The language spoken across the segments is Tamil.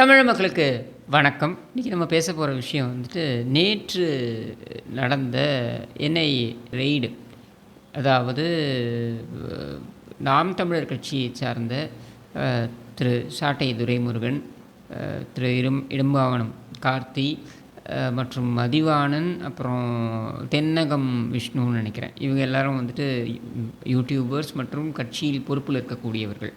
தமிழ் மக்களுக்கு வணக்கம் இன்றைக்கி நம்ம பேச போகிற விஷயம் வந்துட்டு நேற்று நடந்த என்ஐ ரெய்டு அதாவது நாம் தமிழர் கட்சியை சார்ந்த திரு சாட்டை துரைமுருகன் திரு இடும் இடும்பாவனம் கார்த்தி மற்றும் மதிவாணன் அப்புறம் தென்னகம் விஷ்ணுன்னு நினைக்கிறேன் இவங்க எல்லாரும் வந்துட்டு யூடியூபர்ஸ் மற்றும் கட்சியில் பொறுப்பில் இருக்கக்கூடியவர்கள்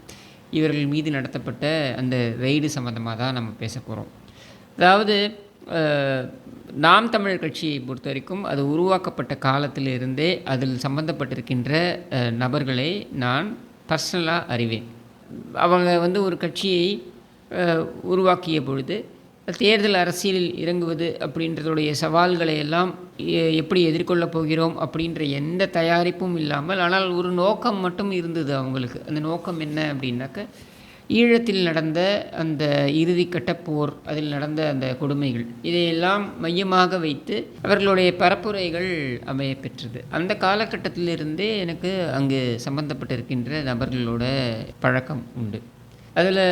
இவர்கள் மீது நடத்தப்பட்ட அந்த ரெய்டு சம்மந்தமாக தான் நம்ம பேச போகிறோம் அதாவது நாம் தமிழர் கட்சியை பொறுத்த வரைக்கும் அது உருவாக்கப்பட்ட காலத்திலிருந்தே அதில் சம்பந்தப்பட்டிருக்கின்ற நபர்களை நான் பர்சனலாக அறிவேன். அவங்க வந்து ஒரு கட்சியை உருவாக்கிய பொழுது தேர்தல் அரசியலில் இறங்குவது அப்படின்றதுடைய சவால்களை எல்லாம் எ- எப்படி எதிர்கொள்ளப் போகிறோம் அப்படின்ற எந்த தயாரிப்பும் இல்லாமல் ஆனால் ஒரு நோக்கம் மட்டும் இருந்தது அவங்களுக்கு. அந்த நோக்கம் என்ன அப்படின்னாக்க ஈழத்தில் நடந்த அந்த இறுதிக்கட்ட போர் அதில் நடந்த அந்த கொடுமைகள். இதையெல்லாம் மையமாக வைத்து அவர்களுடைய பரப்புரைகள் அமைய பெற்றது அந்த காலகட்டத்திலிருந்தே எனக்கு அங்கு சம்பந்தப்பட்டிருக்கின்ற நபர்களோட பழக்கம் உண்டு. அதில்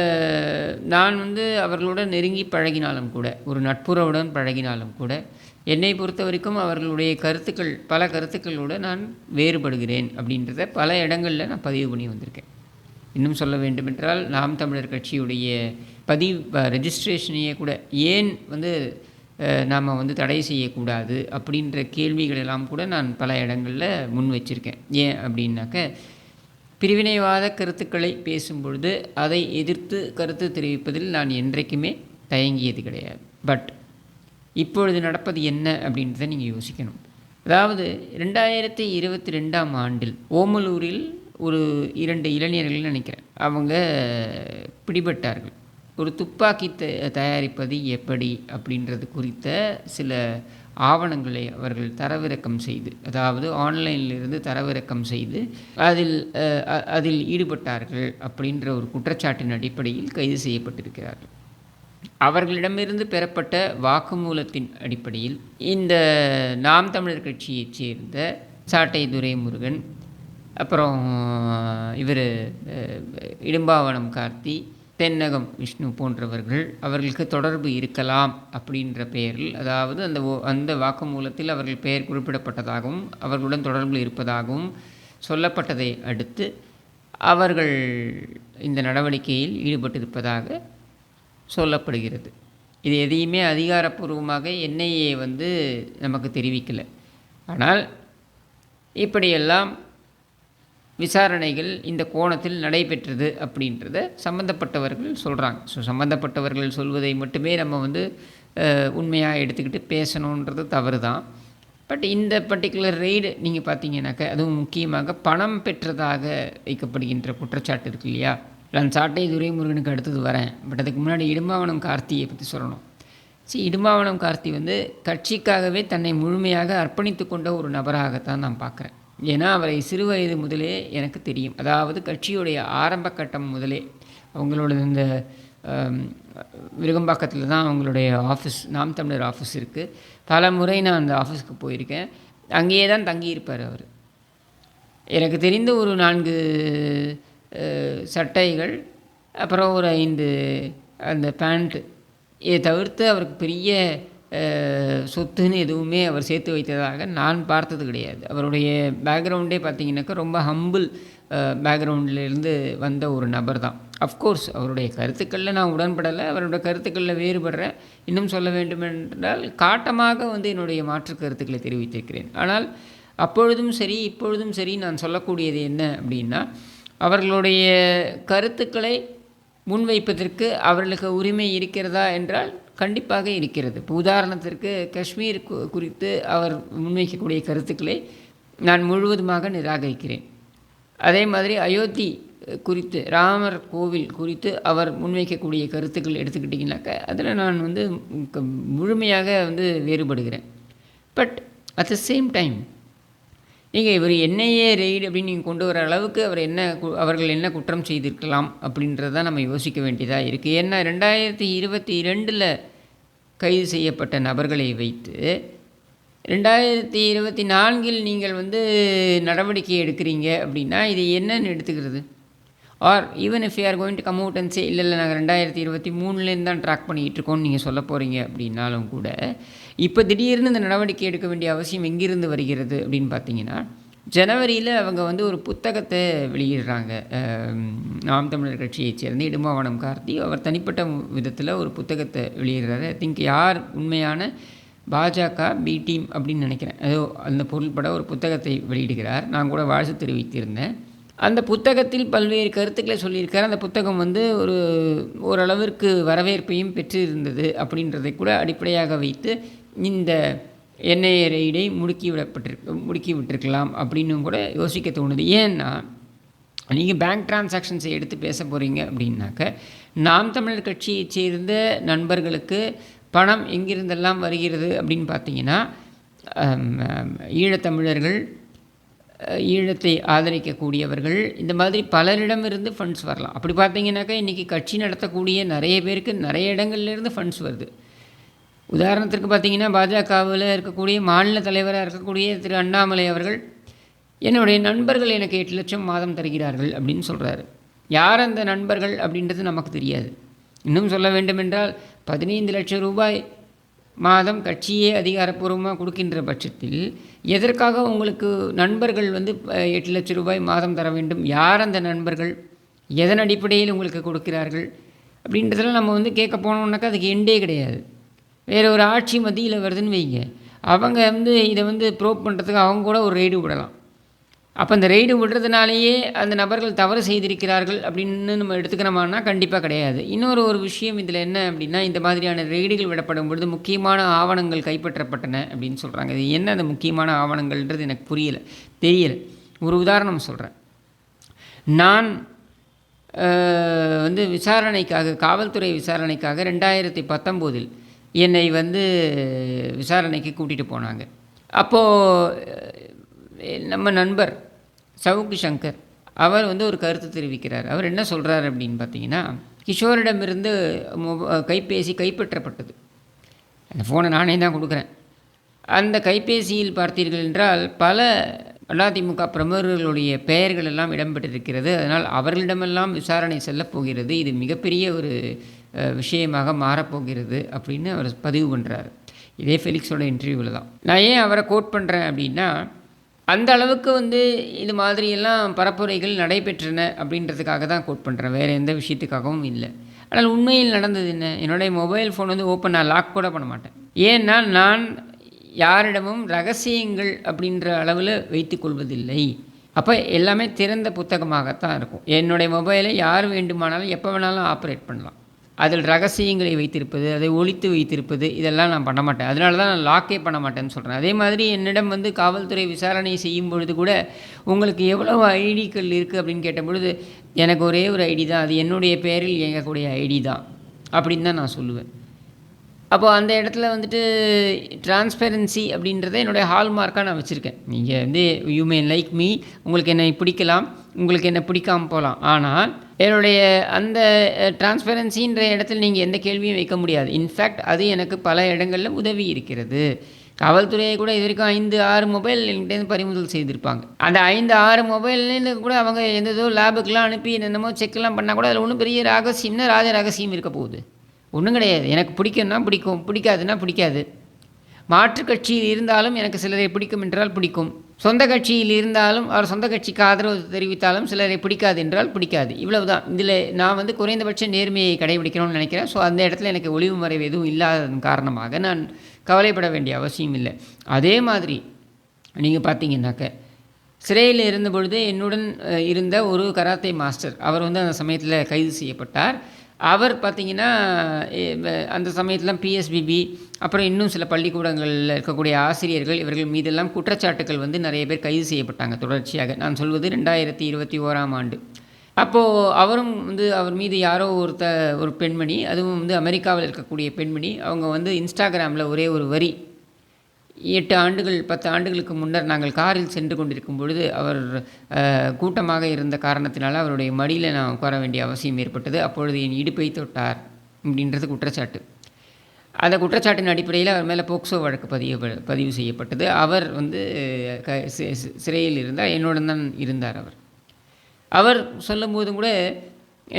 நான் வந்து அவர்களுடன் நெருங்கி பழகினாலும் கூட ஒரு நட்புறவுடன் பழகினாலும் கூட என்னை பொறுத்த வரைக்கும் அவர்களுடைய கருத்துக்கள் பல கருத்துக்களோடு நான் வேறுபடுகிறேன் அப்படின்றத பல இடங்களில் நான் பதிவு பண்ணி வந்திருக்கேன். இன்னும் சொல்ல வேண்டுமென்றால் நாம் தமிழர் கட்சியுடைய பதிவு ரெஜிஸ்ட்ரேஷனையே கூட ஏன் வந்து நாம் வந்து தடை செய்யக்கூடாது அப்படின்ற கேள்விகளெல்லாம் கூட நான் பல இடங்களில் முன் வச்சிருக்கேன். ஏன் அப்படின்னாக்க பிரிவினைவாத கருத்துக்களை பேசும்பொழுது அதை எதிர்த்து கருத்து தெரிவிப்பதில் நான் என்றைக்குமே தயங்கியது கிடையாது. பட் இப்பொழுது நடப்பது என்ன அப்படின்றத நீங்கள் யோசிக்கணும். அதாவது ரெண்டாயிரத்தி இருபத்தி ரெண்டாம் ஆண்டில் ஓமலூரில் ஒரு இரண்டு இளைஞர்கள் நினைக்கிறேன். அவங்க பிடிபட்டார்கள். ஒரு துப்பாக்கி த தயாரிப்பது எப்படி அப்படின்றது குறித்த சில ஆவணங்களை அவர்கள் தரவிறக்கம் செய்து அதாவது ஆன்லைனிலிருந்து தரவிறக்கம் செய்து அதில் அதில் ஈடுபட்டார்கள் அப்படின்ற ஒரு குற்றச்சாட்டின் அடிப்படையில் கைது செய்யப்பட்டிருக்கிறார்கள். அவர்களிடமிருந்து பெறப்பட்ட வாக்குமூலத்தின் அடிப்படையில் இந்த நாம் தமிழர் கட்சியைச் சேர்ந்த சாட்டை துரைமுருகன் அப்புறம் இவர் இடும்பாவனம் கார்த்தி தென்னகம் விஷ்ணு போன்றவர்கள் அவர்களுக்கு தொடர்பு இருக்கலாம் அப்படின்ற பெயரில் அதாவது அந்த ஓ- அந்த வாக்குமூலத்தில் அவர்கள் பெயர் குறிப்பிடப்பட்டதாகவும் அவர்களுடன் தொடர்பில் இருப்பதாகவும் சொல்லப்பட்டதை அடுத்து அவர்கள் இந்த நடவடிக்கையில் ஈடுபட்டிருப்பதாக சொல்லப்படுகிறது. இது எதையுமே அதிகாரப்பூர்வமாக என்ஐஏ வந்து நமக்கு தெரிவிக்கலை. ஆனால் இப்படியெல்லாம் விசாரணைகள் இந்த கோணத்தில் நடைபெற்றது அப்படின்றத சம்மந்தப்பட்டவர்கள் சொல்கிறாங்க ஸோ சம்மந்தப்பட்டவர்கள் சொல்வதை மட்டுமே நம்ம வந்து உண்மையாக எடுத்துக்கிட்டு பேசணுன்றது தவறு தான் பட் இந்த பர்டிகுலர் ரெய்டு நீங்கள் பார்த்தீங்கன்னாக்க அதுவும் முக்கியமாக பணம் பெற்றதாக வைக்கப்படுகின்ற குற்றச்சாட்டு இருக்கு இல்லையா? நான் சாட்டை துரைமுருகனுக்கு அடுத்தது வரேன். பட் அதுக்கு முன்னாடி இடும்பாவனம் கார்த்தியை பற்றி சொல்லணும். சரி இடும்பாவனம் கார்த்தி வந்து கட்சிக்காகவே தன்னை முழுமையாக அர்ப்பணித்து கொண்ட ஒரு நபராகத்தான் நான் பார்க்குறேன் ஏன்னா அவரை சிறு வயது முதலே எனக்கு தெரியும். அதாவது கட்சியுடைய ஆரம்ப கட்டம் முதலே அவங்களோட இந்த விருகம்பாக்கத்தில் தான் அவங்களுடைய ஆஃபீஸ் நாம் தமிழர் ஆஃபீஸ் இருக்குது பல முறை நான் அந்த ஆஃபீஸ்க்கு போயிருக்கேன். அங்கேயே தான் தங்கியிருப்பார் அவர். எனக்கு தெரிந்த ஒரு நான்கு சட்டைகள் அப்புறம் ஒரு ஐந்து அந்த பேண்ட்டு இதை தவிர்த்து அவருக்கு பெரிய சொத்துன்னு எதுவுமே அவர் சேர்த்து வைத்ததாக நான் பார்த்தது கிடையாது. அவருடைய பேக்ரவுண்டே பார்த்தீங்கன்னாக்கா ரொம்ப ஹம்பிள் பேக்ரவுண்ட்லேருந்து வந்த ஒரு நபர் தான். அஃப்கோர்ஸ் அவருடைய கருத்துக்களில் நான் உடன்படலை அவருடைய கருத்துக்களில் வேறுபடுறேன். இன்னும் சொல்ல வேண்டுமென்றால் காட்டமாக வந்து என்னுடைய மாற்று கருத்துக்களை தெரிவித்திருக்கிறேன். ஆனால் அப்பொழுதும் சரி இப்பொழுதும் சரி நான் சொல்லக்கூடியது என்ன அப்படின்னா அவர்களுடைய கருத்துக்களை முன்வைப்பதற்கு அவர்களுக்கு உரிமை இருக்கிறதா என்றால் கண்டிப்பாக இருக்கிறது. இப்போ உதாரணத்திற்கு காஷ்மீர் குறித்து அவர் முன்வைக்கக்கூடிய கருத்துக்களை நான் முழுவதுமாக நிராகரிக்கிறேன். அதே மாதிரி அயோத்தி குறித்து ராமர் கோவில் குறித்து அவர் முன்வைக்கக்கூடிய கருத்துக்கள் எடுத்துக்கிட்டிங்கனாக்கா அதில் நான் வந்து க- முழுமையாக வந்து வேறுபடுகிறேன். But at the same time நீங்கள் இவர் என்னையே ரெய்டு அப்படின்னு நீங்கள் கொண்டு வர அளவுக்கு அவர் என்ன அவர்கள் என்ன குற்றம் செய்திருக்கலாம் அப்படின்றத நம்ம யோசிக்க வேண்டியதாக இருக்குது ஏன்னா ரெண்டாயிரத்தி இருபத்தி ரெண்டில் கைது செய்யப்பட்ட நபர்களை வைத்து ரெண்டாயிரத்தி இருபத்தி நான்கில் நீங்கள் வந்து நடவடிக்கை எடுக்கிறீங்க அப்படின்னா இது என்னன்னு எடுத்துக்கிறது? Are even if are going to come out and say இல்லை இல்லை நாங்கள் ரெண்டாயிரத்தி இருபத்தி மூணுலேருந்து தான் ட்ராக் பண்ணிகிட்டு இருக்கோம்னு நீங்கள் சொல்ல போகிறீங்க அப்படின்னாலும் கூட இப்போ திடீர்னு இந்த நடவடிக்கை எடுக்க வேண்டிய அவசியம் எங்கிருந்து வருகிறது அப்படின்னு பார்த்தீங்கன்னா ஜனவரியில் அவங்க வந்து ஒரு புத்தகத்தை வெளியிடுறாங்க. நாம் தமிழர் கட்சியைச் சேர்ந்த இடுமாவனம் கார்த்தி. அவர் தனிப்பட்ட விதத்தில் ஒரு புத்தகத்தை வெளியிடுறாரு. ஐ திங்க் யார் உண்மையான பாஜக பி டீம் அப்படின்னு நினைக்கிறேன். ஏதோ அந்த பொருள்பட ஒரு புத்தகத்தை வெளியிடுகிறார். நான் கூட வாழ்த்து தெரிவித்திருந்தேன். அந்த புத்தகத்தில் பல்வேறு கருத்துக்களை சொல்லியிருக்கார். அந்த புத்தகம் வந்து ஒரு ஓரளவிற்கு வரவேற்பையும் பெற்றிருந்தது அப்படின்றதை கூட அடிப்படையாக வைத்து இந்த எண்ணெய் ரெய்டை முடுக்கி விடப்பட்டிருக்கு முடுக்கி விட்டிருக்கலாம் அப்படின்னு கூட யோசிக்க தோணுது. ஏன்னா நீங்கள் பேங்க் டிரான்சாக்ஷன்ஸை எடுத்து பேச போகிறீங்க அப்படின்னாக்க நாம் தமிழர் கட்சியைச் சேர்ந்த நண்பர்களுக்கு பணம் எங்கிருந்தெல்லாம் வருகிறது அப்படின்னு பார்த்தீங்கன்னா ஈழத்தமிழர்கள் ஈழத்தை ஆதரிக்கக்கூடியவர்கள் இந்த மாதிரி பலரிடமிருந்து ஃபண்ட்ஸ் வரலாம். அப்படி பார்த்தீங்கன்னாக்கா இன்றைக்கி கட்சி நடத்தக்கூடிய நிறைய பேருக்கு நிறைய இடங்கள்லேருந்து ஃபண்ட்ஸ் வருது. உதாரணத்திற்கு பார்த்தீங்கன்னா பாஜகவில் இருக்கக்கூடிய மாநில தலைவராக இருக்கக்கூடிய திரு அண்ணாமலை அவர்கள் என்னுடைய நண்பர்கள் எனக்கு எட்டு லட்சம் மாதம் தருகிறார்கள் அப்படின்னு சொல்கிறாரு யார் அந்த நண்பர்கள் அப்படின்றது நமக்கு தெரியாது. இன்னும் சொல்ல வேண்டுமென்றால் பதினைந்து லட்சம் ரூபாய் மாதம் கட்சியே அதிகாரப்பூர்வமாக கொடுக்கின்ற பட்சத்தில் எதற்காக உங்களுக்கு நண்பர்கள் வந்து எட்டு லட்சம் ரூபாய் மாதம் தர வேண்டும்? யார் அந்த நண்பர்கள்? எதன் அடிப்படையில் உங்களுக்கு கொடுக்கிறார்கள்? அப்படின்றதெல்லாம் நம்ம வந்து கேட்க போனோம்னாக்கா அதுக்கு எண்டே கிடையாது. வேறு ஒரு ஆட்சி மத்தியில் வருதுன்னு வைங்க. அவங்க வந்து இதை வந்து ப்ரோப் பண்ணுறதுக்கு அவங்க கூட ஒரு ரெய்டு விடலாம். அப்போ அந்த ரெய்டு விடுறதுனாலேயே அந்த நபர்கள் தவறு செய்திருக்கிறார்கள் அப்படின்னு நம்ம எடுத்துக்கிறோமானா கண்டிப்பாக கிடையாது. இன்னொரு ஒரு விஷயம் இதில் என்ன அப்படின்னா இந்த மாதிரியான ரெய்டுகள் விடப்படும் பொழுது முக்கியமான ஆவணங்கள் கைப்பற்றப்பட்டன அப்படின்னு சொல்கிறாங்க இது என்ன அந்த முக்கியமான ஆவணங்கள்ன்றது எனக்கு புரியலை. தெரியலை. ஒரு உதாரணம் சொல்கிறேன் நான் வந்து விசாரணைக்காக காவல்துறை விசாரணைக்காக ரெண்டாயிரத்தி பத்தொம்போதில் என்னை வந்து விசாரணைக்கு கூட்டிகிட்டு போனாங்க. அப்போது நம்ம நண்பர் சவுக்கு சங்கர் அவர் வந்து ஒரு கருத்து தெரிவிக்கிறார். அவர் என்ன சொல்கிறார் அப்படின்னு பார்த்தீங்கன்னா கிஷோரிடமிருந்து கைபேசி கைப்பற்றப்பட்டது. அந்த ஃபோனை நானே தான் கொடுக்குறேன். அந்த கைபேசியில் பார்த்தீர்கள் என்றால் பல அதிமுக பிரமுகர்களுடைய பெயர்கள் எல்லாம் இடம்பெற்றிருக்கிறது. அதனால் அவர்களிடமெல்லாம் விசாரணை செல்லப் போகிறது. இது மிகப்பெரிய ஒரு விஷயமாக மாறப்போகிறது அப்படின்னு அவர் பதிவு பண்ணுறாரு இதே ஃபெலிக்ஸோட இன்டர்வியூவில் தான். நான் ஏன் அவரை கோட் பண்ணுறேன் அப்படின்னா அந்த அளவுக்கு வந்து இது மாதிரியெல்லாம் பரப்புரைகள் நடைபெற்றன அப்படின்றதுக்காக தான் கோட் பண்ணுறேன் வேறு எந்த விஷயத்துக்காகவும் இல்லை. ஆனால் உண்மையில் நடந்தது என்ன? என்னுடைய மொபைல் ஃபோன் வந்து ஓப்பன் நான் லாக் கூட பண்ண மாட்டேன். ஏன்னா நான் யாரிடமும் ரகசியங்கள் அப்படின்ற அளவில் வைத்து கொள்வதில்லை. அப்போ எல்லாமே திறந்த புத்தகமாகத்தான் இருக்கும். என்னுடைய மொபைலை யார் வேண்டுமானாலும் எப்போ வேணாலும் ஆப்ரேட் பண்ணலாம். அதில் ரகசியங்களை வைத்திருப்பது அதை ஒழித்து வைத்திருப்பது இதெல்லாம் நான் பண்ண மாட்டேன். அதனால தான் நான் லாக்கே பண்ண மாட்டேன்னு சொல்கிறேன் அதே மாதிரி என்னிடம் வந்து காவல்துறை விசாரணை செய்யும் பொழுது கூட உங்களுக்கு எவ்வளவு ஐடிக்கள் இருக்குது அப்படின்னு கேட்ட பொழுது எனக்கு ஒரே ஒரு ஐடி தான். அது என்னுடைய பேரில் இயங்கக்கூடிய ஐடி தான். அப்படின்னு தான் நான் சொல்லுவேன். அப்போது அந்த இடத்துல வந்துட்டு டிரான்ஸ்பெரன்சி அப்படின்றத என்னுடைய ஹால்மார்க்காக நான் வச்சுருக்கேன். நீங்கள் வந்து யூ மே லைக் மீ உங்களுக்கு என்னை பிடிக்கலாம். உங்களுக்கு என்ன பிடிக்காமல் போகலாம். ஆனால் என்னுடைய அந்த டிரான்ஸ்பெரன்சின்ற இடத்துல நீங்கள் எந்த கேள்வியும் வைக்க முடியாது. இன்ஃபேக்ட் அது எனக்கு பல இடங்களில் உதவி இருக்கிறது. காவல்துறையை கூட இது வரைக்கும் ஐந்து ஆறு மொபைல் என்கிட்டேருந்து பறிமுதல் செய்திருப்பாங்க. அந்த ஐந்து ஆறு மொபைல்லேருந்து கூட அவங்க எந்த ஏதோ லேபுக்கெலாம் அனுப்பி என்னென்னமோ செக்லாம் பண்ணால் கூட அதில் ஒன்றும் பெரிய ரகசியம்னா ராஜ ரகசியம் இருக்க போகுது. ஒன்றும் கிடையாது. எனக்கு பிடிக்கும்னா பிடிக்கும். பிடிக்காதுன்னா பிடிக்காது. மாற்று கட்சியில் இருந்தாலும் எனக்கு சிலரை பிடிக்கும் என்றால் பிடிக்கும். சொந்த கட்சியில் இருந்தாலும் அவர் சொந்த கட்சிக்கு ஆதரவு தெரிவித்தாலும் சிலரை பிடிக்காது என்றால் பிடிக்காது. இவ்வளவு தான் இதில் நான் வந்து குறைந்தபட்ச நேர்மையை கடைபிடிக்கணும்னு நினைக்கிறேன். ஸோ அந்த இடத்துல எனக்கு ஒளிவு மறைவு எதுவும் இல்லாததன் காரணமாக நான் கவலைப்பட வேண்டிய அவசியம் இல்லை. அதே மாதிரி நீங்கள் பார்த்தீங்கன்னாக்க சிறையில் இருந்த பொழுது என்னுடன் இருந்த ஒரு கராத்தே மாஸ்டர் அவர் வந்து அந்த சமயத்தில் கைது செய்யப்பட்டார். அவர் பார்த்திங்கன்னா அந்த சமயத்தில் பிஎஸ்பிபி அப்புறம் இன்னும் சில பள்ளிக்கூடங்களில் இருக்கக்கூடிய ஆசிரியர்கள் இவர்கள் மீதெல்லாம் குற்றச்சாட்டுகள் வந்து நிறைய பேர் கைது செய்யப்பட்டாங்க தொடர்ச்சியாக. நான் சொல்வது ரெண்டாயிரத்தி இருபத்தி ஓராம் ஆண்டு. அப்போது அவரும் வந்து அவர் மீது யாரோ ஒருத்த ஒரு பெண்மணி அதுவும் வந்து அமெரிக்காவில் இருக்கக்கூடிய பெண்மணி அவங்க வந்து இன்ஸ்டாகிராமில் ஒரே ஒரு வரி எட்டு ஆண்டுகள் பத்து ஆண்டுகளுக்கு முன்னர் நாங்கள் காரில் சென்று கொண்டிருக்கும் பொழுது அவர் கூட்டமாக இருந்த காரணத்தினால் அவருடைய மடியில் நான் உட்கார வேண்டிய அவசியம் ஏற்பட்டது. அப்பொழுது என் இடுப்பை தொட்டார் அப்படின்றது குற்றச்சாட்டு. அந்த குற்றச்சாட்டின் அடிப்படையில் அவர் மேலே போக்சோ வழக்கு பதிவு பதிவு செய்யப்பட்டது. அவர் வந்து க சிறையில் இருந்தார். என்னுடன் தான் இருந்தார் அவர். அவர் சொல்லும்போதும் கூட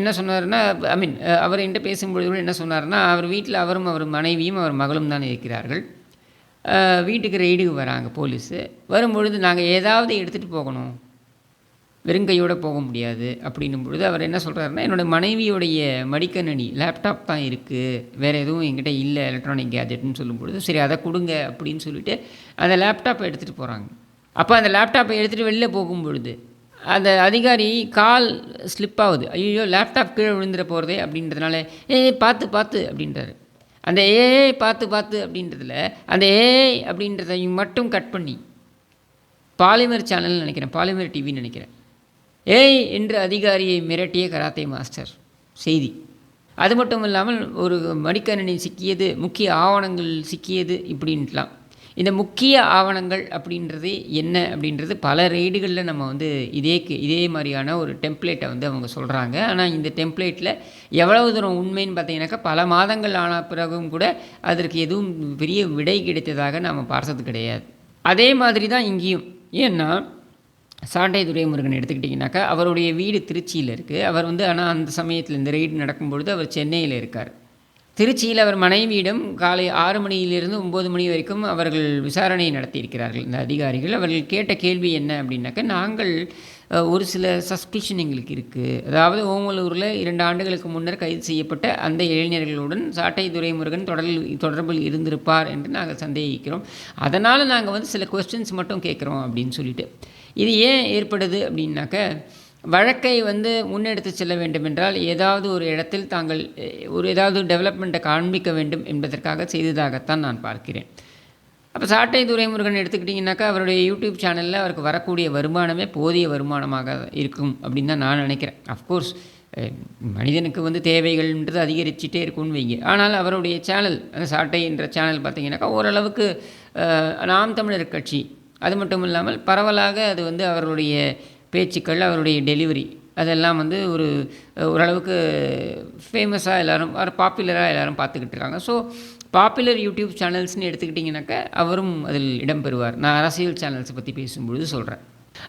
என்ன சொன்னார்னா ஐ மீன் அவர் என்கிட்ட பேசும்பொழுது கூட என்ன சொன்னார்னா அவர் வீட்டில் அவரும் அவர் மனைவியும் அவர் மகளும் தான் இருக்கிறார்கள். வீட்டுக்கு ரெய்டுக்கு வராங்க போலீஸு. வரும்பொழுது நாங்கள் ஏதாவது எடுத்துகிட்டு போகணும். வெறுங்கையோடு போக முடியாது அப்படின்னும் பொழுது அவர் என்ன சொல்கிறாருன்னா என்னோட மனைவியுடைய மடிக்கணினி லேப்டாப் தான் இருக்குது வேறு எதுவும் எங்கிட்ட இல்லை எலக்ட்ரானிக் கேஜெட்னு சொல்லும் பொழுது சரி அதை கொடுங்க அப்படின்னு சொல்லிட்டு அந்த லேப்டாப்பை எடுத்துகிட்டு போகிறாங்க அப்போ அந்த லேப்டாப்பை எடுத்துகிட்டு வெளில போகும் பொழுது அந்த அதிகாரி கால் ஸ்லிப் ஆகுது. ஐயோ லேப்டாப் கீழே விழுந்துட போகிறதே அப்படின்றதுனால ஏய் பார்த்து பார்த்து அப்படின்றாரு. அந்த ஏஐ பார்த்து பார்த்து அப்படின்றதுல அந்த ஏஐ அப்படின்றதையும் மட்டும் கட் பண்ணி பாலிமர் சேனல் நினைக்கிறேன் பாலிமர் டிவின்னு நினைக்கிறேன். ஏய் என்று அதிகாரியை மிரட்டிய கராத்தே மாஸ்டர் செய்தி. அது மட்டும் இல்லாமல் ஒரு மடிக்கணினி சிக்கியது முக்கிய ஆவணங்கள் சிக்கியது இப்படின்ட்டுலாம் இந்த முக்கிய ஆவணங்கள் அப்படின்றது என்ன அப்படின்றது பல ரெய்டுகளில் நம்ம வந்து இதே இதே மாதிரியான ஒரு டெம்ப்ளேட்டை வந்து அவங்க சொல்கிறாங்க ஆனால் இந்த டெம்ப்ளேட்டில் எவ்வளவு தூரம் உண்மைன்னு பார்த்தீங்கன்னாக்கா பல மாதங்கள் ஆன பிறகும் கூட அதற்கு எதுவும் பெரிய விடை கிடைத்ததாக நாம் பார்த்தது கிடையாது. அதே மாதிரி தான் இங்கேயும். ஏன்னா சாண்டை துரைமுருகன் எடுத்துக்கிட்டிங்கனாக்கா அவருடைய வீடு திருச்சியில் இருக்குது அவர் வந்து ஆனால் அந்த சமயத்தில் இந்த ரெய்டு நடக்கும்பொழுது அவர் சென்னையில் இருக்கார். திருச்சியில் அவர் மனைவியிடம் காலை ஆறு மணியிலிருந்து ஒம்பது மணி வரைக்கும் அவர்கள் விசாரணை நடத்தியிருக்கிறார்கள். இந்த அதிகாரிகள் அவர்கள் கேட்ட கேள்வி என்ன அப்படின்னாக்கா நாங்கள் ஒரு சில சஸ்பிஷன் எங்களுக்கு இருக்குது அதாவது ஓமலூரில் இரண்டு ஆண்டுகளுக்கு முன்னர் கைது செய்யப்பட்ட அந்த இளைஞர்களுடன் சாட்டை துரைமுருகன் தொடரில் தொடர்பில் இருந்திருப்பார் என்று நாங்கள் சந்தேகிக்கிறோம். அதனால் நாங்கள் வந்து சில கொஸ்டின்ஸ் மட்டும் கேட்குறோம் அப்படின்னு சொல்லிட்டு. இது ஏன் ஏற்படுது அப்படின்னாக்க வழக்கை வந்து முன்னெடுத்து செல்ல வேண்டுமென்றால் ஏதாவது ஒரு இடத்தில் தாங்கள் ஒரு ஏதாவது டெவலப்மெண்ட்டை காண்பிக்க வேண்டும் என்பதற்காக செய்ததாகத்தான் நான் பார்க்கிறேன். அப்போ சாட்டை துரைமுருகன் எடுத்துக்கிட்டிங்கனாக்கா அவருடைய யூடியூப் சேனலில் அவருக்கு வரக்கூடிய வருமானமே போதிய வருமானமாக இருக்கும் அப்படின்னு தான் நான் நினைக்கிறேன். அஃப்கோர்ஸ் மனிதனுக்கு வந்து தேவைகள்ன்றது அதிகரிச்சுட்டே இருக்கும்னு வைங்க. ஆனால் அவருடைய சேனல் அந்த சாட்டை என்ற சேனல் பார்த்திங்கனாக்கா ஓரளவுக்கு நாம் தமிழர் கட்சி. அது மட்டும் இல்லாமல் பரவலாக அது வந்து அவருடைய பேச்சுக்கள் அவருடைய டெலிவரி. அதெல்லாம் வந்து ஒரு ஓரளவுக்கு ஃபேமஸாக எல்லாரும் பாப்புலராக எல்லாரும் பார்த்துக்கிட்டு இருக்காங்க. ஸோ பாப்புலர் யூடியூப் சேனல்ஸ்னு எடுத்துக்கிட்டிங்கனாக்கா அவரும் அதில் இடம்பெறுவார் நான் அரசியல் சேனல்ஸை பற்றி பேசும்பொழுது சொல்கிறேன்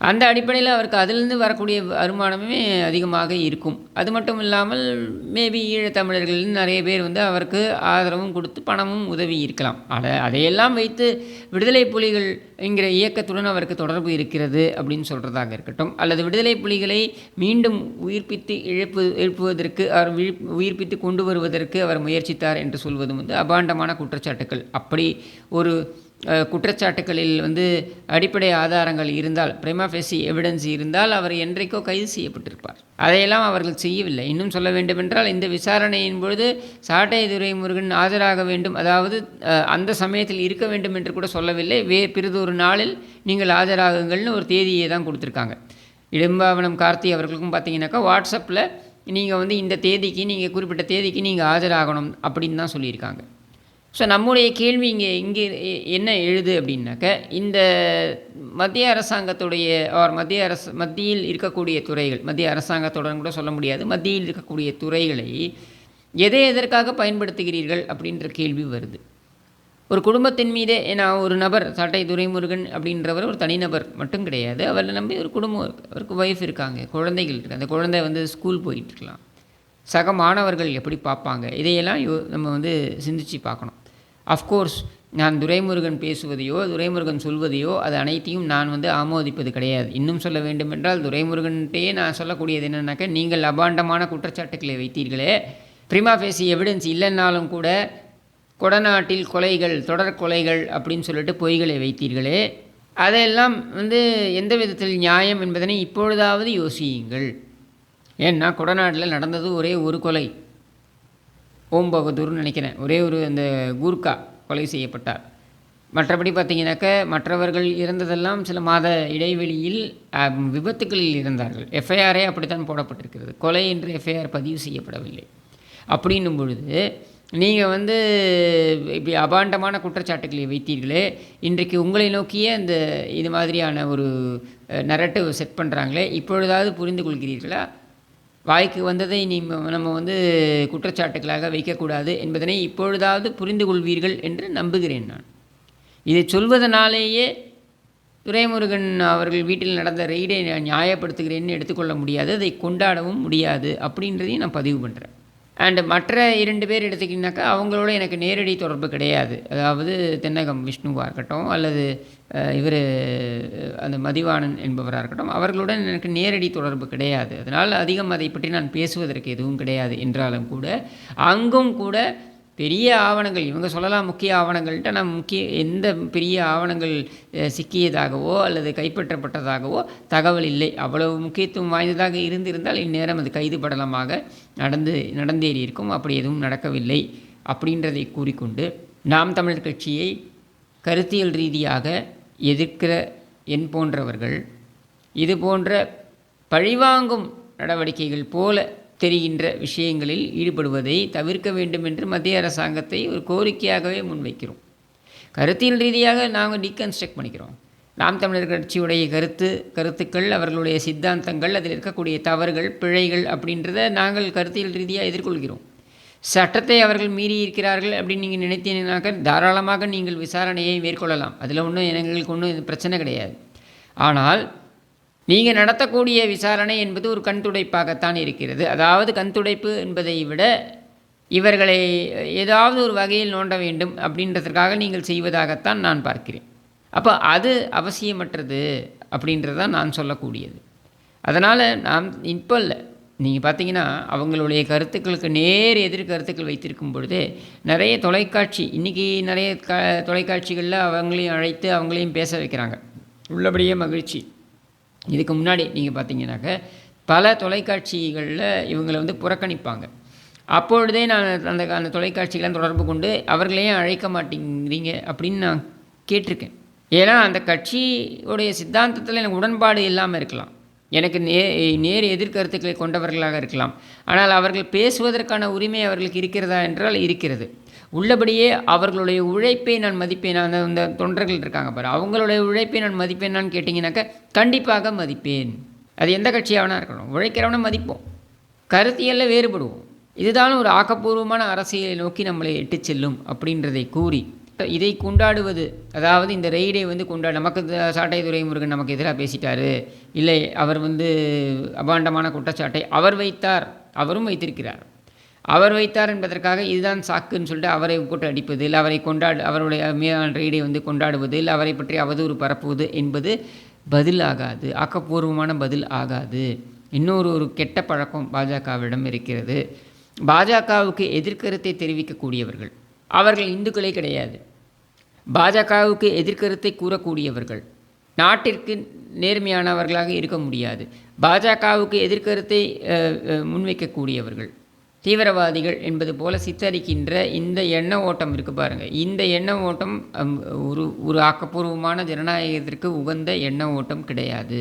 அந்த அடிப்படையில் அவருக்கு அதிலிருந்து வரக்கூடிய வருமானமே அதிகமாக இருக்கும். அது மட்டும் இல்லாமல் மேபி ஈழத்தமிழர்கள் நிறைய பேர் வந்து அவருக்கு ஆதரவும் கொடுத்து பணமும் உதவி இருக்கலாம். அதை அதையெல்லாம் வைத்து விடுதலை புலிகள் என்கிற இயக்கத்துடன் அவருக்கு தொடர்பு இருக்கிறது அப்படின்னு சொல்கிறதாக இருக்கட்டும். அல்லது விடுதலை புலிகளை மீண்டும் உயிர்ப்பித்து இழப்பு எழுப்புவதற்கு அவர் உயிர்ப்பித்து கொண்டு வருவதற்கு அவர் முயற்சித்தார் என்று சொல்வதும் வந்து அபாண்டமான குற்றச்சாட்டுக்கள். அப்படி ஒரு குற்றச்சாட்டுகளில் வந்து அடிப்படை ஆதாரங்கள் இருந்தால் பிரேமாஃபேசி எவிடன்ஸ் இருந்தால் அவர் என்றைக்கோ கைது செய்யப்பட்டிருப்பார். அதையெல்லாம் அவர்கள் செய்யவில்லை. இன்னும் சொல்ல வேண்டுமென்றால் இந்த விசாரணையின் பொழுது சாட்டை துரைமுருகன் ஆஜராக வேண்டும். அதாவது அந்த சமயத்தில் இருக்க வேண்டும் என்று கூட சொல்லவில்லை. வே பிறிதொரு நாளில் நீங்கள் ஆஜராகுங்கள்னு ஒரு தேதியை தான் கொடுத்துருக்காங்க. இடும்பாவனம் கார்த்தி அவர்களுக்கும் பார்த்தீங்கன்னாக்கா வாட்ஸ்அப்பில் நீங்கள் வந்து இந்த தேதிக்கு நீங்கள் குறிப்பிட்ட தேதிக்கு நீங்கள் ஆஜராகணும் அப்படின்னு தான் சொல்லியிருக்காங்க. ஸோ நம்முடைய கேள்வி இங்கே இங்கே என்ன எழுது அப்படின்னாக்க இந்த மத்திய அரசாங்கத்துடைய ஆர் மத்திய அரசு மத்தியில் இருக்கக்கூடிய துறைகள் மத்திய அரசாங்கத்துடன் கூட சொல்ல முடியாது மத்தியில் இருக்கக்கூடிய துறைகளை எதை எதற்காக பயன்படுத்துகிறீர்கள் அப்படின்ற கேள்வி வருது. ஒரு குடும்பத்தின் மீதே நான் ஒரு நபர் சாட்டை துரைமுருகன் அப்படின்றவர் ஒரு தனிநபர் மட்டும் கிடையாது. அவரை நம்பி ஒரு குடும்பம் அவருக்கு ஒய்ஃப் இருக்காங்க குழந்தைகள் இருக்குது அந்த குழந்தை வந்து ஸ்கூல் போயிட்டுருக்கலாம் சக மாணவர்கள் எப்படி பார்ப்பாங்க? இதையெல்லாம் யோ நம்ம வந்து சிந்திச்சு பார்க்கணும். அஃப்கோர்ஸ் நான் துரைமுருகன் பேசுவதையோ துரைமுருகன் சொல்வதையோ அது அனைத்தையும் நான் வந்து ஆமோதிப்பது கிடையாது. இன்னும் சொல்ல வேண்டுமென்றால் துரைமுருகன்ட்டே நான் சொல்லக்கூடியது என்னன்னாக்கா நீங்கள் அபாண்டமான குற்றச்சாட்டுக்களை வைத்தீர்களே. பிரிமா ஃபேசி எவிடன்ஸ் இல்லைன்னாலும் கூட கொடநாட்டில் கொலைகள் தொடர் கொலைகள் அப்படின்னு சொல்லிட்டு பொய்களை வைத்தீர்களே. அதையெல்லாம் வந்து எந்த விதத்தில் நியாயம் என்பதனை இப்பொழுதாவது யோசியுங்கள். ஏன்னா கொடநாட்டில் நடந்தது ஒரே ஒரு கொலை. ஓம் பகதூர்னு நினைக்கிறேன். ஒரே ஒரு அந்த கூர்க்கா கொலை செய்யப்பட்டார். மற்றபடி பார்த்தீங்கன்னாக்க மற்றவர்கள் இறந்ததெல்லாம் சில மாத இடைவெளியில் விபத்துக்களில் இருந்தார்கள். எஃப்ஐஆரே அப்படித்தான் போடப்பட்டிருக்கிறது. கொலை என்று எஃப்ஐஆர் பதிவு செய்யப்படவில்லை. அப்படின்னும் பொழுது நீங்கள் வந்து இப்படி அபாண்டமான குற்றச்சாட்டுக்களை வைத்தீர்களே இன்றைக்கு உங்களை நோக்கியே அந்த இது மாதிரியான ஒரு நரட்டிவ் செட் பண்ணுறாங்களே இப்பொழுதாவது புரிந்து கொள்கிறீர்களா? வாய்க்கு வந்ததை நீ நம்ம வந்து குற்றச்சாட்டுகளாக வைக்கக்கூடாது என்பதனை இப்பொழுதாவது புரிந்து கொள்வீர்கள் என்று நம்புகிறேன் நான். இதை சொல்வதனாலேயே துரைமுருகன் அவர்கள் வீட்டில் நடந்த ரெய்டை நான் நியாயப்படுத்துகிறேன்னு எடுத்துக்கொள்ள முடியாது அதை கொண்டாடவும் முடியாது அப்படின்றதையும் நான் பதிவு பண்ணுறேன் அண்டு மற்ற இரண்டு பேர் எடுத்துக்கிட்டிங்கனாக்கா அவங்களோட எனக்கு நேரடி தொடர்பு கிடையாது. அதாவது தென்னகம் விஷ்ணுவாக இருக்கட்டும் அல்லது இவர் அந்த மதிவாணன் என்பவராக இருக்கட்டும் அவர்களுடன் எனக்கு நேரடி தொடர்பு கிடையாது. அதனால் அதிகம் அதை பற்றி நான் பேசுவதற்கு எதுவும் கிடையாது என்றாலும் கூட அங்கும் கூட பெரிய ஆவணங்கள் இவங்க சொல்லலாம் முக்கிய ஆவணங்கள்கிட்ட நான் முக்கிய எந்த பெரிய ஆவணங்கள் சிக்கியதாகவோ அல்லது கைப்பற்றப்பட்டதாகவோ தகவல் இல்லை. அவ்வளவு முக்கியத்துவம் வாய்ந்ததாக இருந்திருந்தால் இந்நேரம் அது கைது படலமாக நடந்து நடந்தேறி இருக்கும். அப்படி எதுவும் நடக்கவில்லை அப்படின்றதை கூறிக்கொண்டு நாம் தமிழர் கட்சியை கருத்தியல் ரீதியாக எதிர்க்கிற என் போன்றவர்கள் இது போன்ற பழிவாங்கும் நடவடிக்கைகள் போல தெரிகின்ற விஷயங்களில் ஈடுபடுவதை தவிர்க்க வேண்டும் என்று மத்திய அரசாங்கத்தை ஒரு கோரிக்கையாகவே முன்வைக்கிறோம். கருத்தியல் ரீதியாக நாங்கள் டீகன்ஸ்ட்ரக்ட் பண்ணிக்கிறோம். நாம் தமிழர் கட்சியுடைய கருத்து கருத்துக்கள் அவர்களுடைய சித்தாந்தங்கள் அதில் இருக்கக்கூடிய தவறுகள் பிழைகள் அப்படின்றத நாங்கள் கருத்தியல் ரீதியாக எதிர்கொள்கிறோம். சட்டத்தை அவர்கள் மீறி இருக்கிறார்கள் அப்படின்னு நீங்கள் நினைத்தீங்கன்னாக்க தாராளமாக நீங்கள் விசாரணையை மேற்கொள்ளலாம். அதில் ஒன்றும் எங்களுக்கு ஒன்றும் பிரச்சனை கிடையாது. ஆனால் நீங்கள் நடத்தக்கூடிய விசாரணை என்பது ஒரு கண் துடைப்பாகத்தான் இருக்கிறது. அதாவது கண் துடைப்பு என்பதை விட இவர்களை ஏதாவது ஒரு வகையில் நோண்ட வேண்டும் அப்படின்றதற்காக நீங்கள் செய்வதாகத்தான் நான் பார்க்கிறேன். அப்போ அது அவசியமற்றது அப்படின்றது தான் நான் சொல்லக்கூடியது. அதனால் நாம் இப்போ இல்லை. நீங்கள் பார்த்தீங்கன்னா அவங்களுடைய கருத்துக்களுக்கு நேர் எதிர் கருத்துக்கள் வைத்திருக்கும் பொழுது நிறைய தொலைக்காட்சி இன்றைக்கி நிறைய க தொலைக்காட்சிகளில் அவங்களையும் அழைத்து அவங்களையும் பேச வைக்கிறாங்க. உள்ளபடியே மகிழ்ச்சி. இதுக்கு முன்னாடி நீங்கள் பார்த்தீங்கன்னாக்க பல தொலைக்காட்சிகளில் இவங்களை வந்து புறக்கணிப்பாங்க. அப்பொழுதே நான் அந்த அந்த தொலைக்காட்சிகளாம் தொடர்பு கொண்டு அவர்களையும் அழைக்க மாட்டேங்கிறீங்க அப்படின்னு நான் கேட்டிருக்கேன். ஏன்னா அந்த கட்சியுடைய சித்தாந்தத்தில் எனக்கு உடன்பாடு இல்லாமல் இருக்கலாம். எனக்கு நே நேர் எதிர்கருத்துக்களை கொண்டவர்களாக இருக்கலாம். ஆனால் அவர்கள் பேசுவதற்கான உரிமை அவர்களுக்கு இருக்கிறதா என்றால் இருக்கிறது. உள்ளபடியே அவர்களுடைய உழைப்பை நான் மதிப்பேன். அந்த அந்த தொண்டர்கள் இருக்காங்க பாரு. அவங்களுடைய உழைப்பை நான் மதிப்பேனான்னு கேட்டிங்கனாக்கா கண்டிப்பாக மதிப்பேன். அது எந்த கட்சியாகனா இருக்கணும் உழைக்கிறவனை மதிப்போம். கருத்தியல்ல வேறுபடுவோம். இதுதான் ஒரு ஆக்கப்பூர்வமான அரசியலை நோக்கி நம்மளை எட்டு செல்லும் அப்படின்றதை கூறி. இதை கொண்டாடுவது அதாவது இந்த ரெய்டை வந்து கொண்டாடு நமக்கு சாட்டை துரைமுருகன் நமக்கு எதிராக பேசிட்டாரு. இல்லை அவர் வந்து அபாண்டமான குற்றச்சாட்டை அவர் வைத்தார். அவரும் வைத்திருக்கிறார். அவர் வைத்தார் என்பதற்காக இதுதான் சாக்குன்னு சொல்லிட்டு அவரை கூட்டம் அடிப்பது இல்லை அவரை கொண்டாடு அவருடைய மீதான ரெய்டை வந்து கொண்டாடுவது இல்லை அவரை பற்றி அவதூறு பரப்புவது என்பது பதில் ஆகாது ஆக்கப்பூர்வமான பதில் ஆகாது. இன்னொரு ஒரு கெட்ட பழக்கம் பாஜகவிடம் இருக்கிறது. பாஜகவுக்கு எதிர்கருத்தை தெரிவிக்கக்கூடியவர்கள். அவர்கள் இந்துக்களே கிடையாது. பாஜகவுக்கு எதிர்கருத்தை கூறக்கூடியவர்கள். நாட்டிற்கு நேர்மையானவர்களாக இருக்க முடியாது. பாஜகவுக்கு எதிர்கருத்தை முன்வைக்கக்கூடியவர்கள். தீவிரவாதிகள் என்பது போல சித்தரிக்கின்ற இந்த எண்ண ஓட்டம் இருக்குது பாருங்கள் இந்த எண்ண ஓட்டம் ஒரு ஒரு ஆக்கப்பூர்வமான ஜனநாயகத்திற்கு உகந்த எண்ண ஓட்டம் கிடையாது.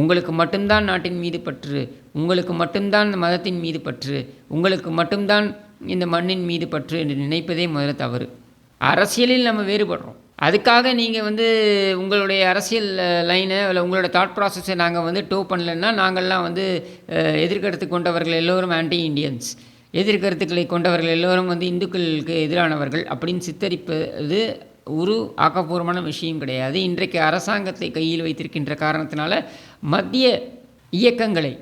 உங்களுக்கு மட்டும்தான் நாட்டின் மீது பற்று உங்களுக்கு மட்டும்தான் இந்த மதத்தின் மீது பற்று உங்களுக்கு மட்டும்தான் இந்த மண்ணின் மீது பற்று என்று நினைப்பதே முதல்ல தவறு. அரசியலில் நம்ம வேறுபடுறோம். அதுக்காக நீங்கள் வந்து உங்களுடைய அரசியல் லைனை இல்லை உங்களோட தாட் ப்ராசஸை நாங்கள் வந்து டோ பண்ணலன்னா நாங்கள்லாம் வந்து எதிர்கருத்து கொண்டவர்கள் எல்லோரும் ஆன்டி இண்டியன்ஸ் எதிர்கருத்துக்களை கொண்டவர்கள் எல்லோரும் வந்து இந்துக்களுக்கு எதிரானவர்கள் அப்படின்னு சித்தரிப்பது ஒரு ஆக்கப்பூர்வமான விஷயம் கிடையாது. இன்றைக்கு அரசாங்கத்தை கையில் வைத்திருக்கின்ற காரணத்தினால மத்திய இயக்கங்களை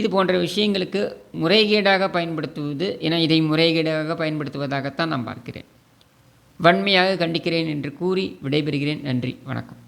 இது போன்ற விஷயங்களுக்கு முறைகேடாக பயன்படுத்துவது என இதை முறைகேடாக பயன்படுத்துவதாகத்தான் நான் பார்க்கிறேன். வன்மையாக கண்டிக்கிறேன் என்று கூறி விடைபெறுகிறேன். நன்றி. வணக்கம்.